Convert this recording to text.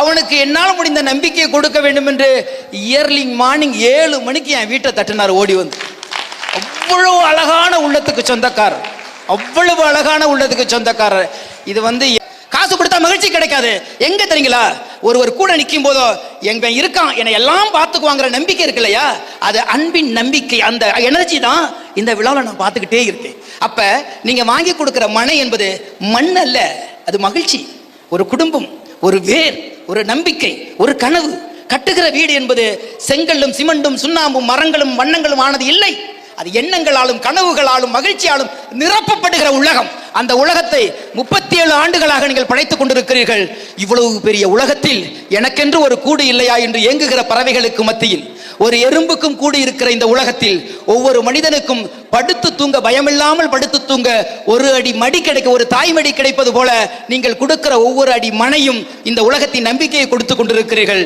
அவனுக்கு என்னால் முடிந்த நம்பிக்கையை கொடுக்க வேண்டும் என்று இயர்லிங் மார்னிங் ஏழு மணிக்கு என் வீட்டை தட்டினார் ஓடி வந்து. அவ்வளவு அழகான உள்ளத்துக்கு சொந்தக்காரர். அவ்வளவு அழகான உள்ளத்துக்கு சொந்தக்காரர். இது வந்து காசு கொடுத்தா மகிழ்ச்சி கிடைக்காது. எங்க தெரியுங்களா? ஒருவர் கூட நிற்கும் போதோ எங்க இருக்கான் என்னை எல்லாம் பார்த்துக்குவாங்கிற நம்பிக்கை இருக்கு இல்லையா அது அன்பின் நம்பிக்கை அந்த எனர்ஜி தான் இந்த விழாவில் நான் பார்த்துக்கிட்டே இருக்கேன். அப்ப நீங்க வாங்கி கொடுக்குற மனை என்பது மண் அல்ல அது மகிழ்ச்சி. ஒரு குடும்பம் ஒரு வேர். ஒரு நம்பிக்கை ஒரு கனவு. கட்டுகிற வீடு என்பது செங்கல்லும் சிமெண்டும் சுண்ணாம்பும் மரங்களும் வண்ணங்களும் ஆனது இல்லை. அது எண்ணங்களாலும் கனவுகளாலும் மகிழ்ச்சியாலும் நிரப்பப்படுகிற உலகம். அந்த உலகத்தை முப்பத்தி ஏழு ஆண்டுகளாக நீங்கள் படைத்துக் கொண்டிருக்கிறீர்கள். இவ்வளவு பெரிய உலகத்தில் எனக்கென்று ஒரு கூடு இல்லையா என்று ஏங்குகிற பறவைகளுக்கு மத்தியில். ஒரு எறும்புக்கும் கூடி இருக்கிற இந்த உலகத்தில் ஒவ்வொரு மனிதனுக்கும் படுத்து தூங்க பயமில்லாமல் படுத்து தூங்க ஒரு அடி மடி கிடைக்க ஒரு தாய்மடி கிடைப்பது போல நீங்கள் கொடுக்கிற ஒவ்வொரு அடி மனையும் இந்த உலகத்தின் நம்பிக்கையை கொடுத்து கொண்டிருக்கிறீர்கள்.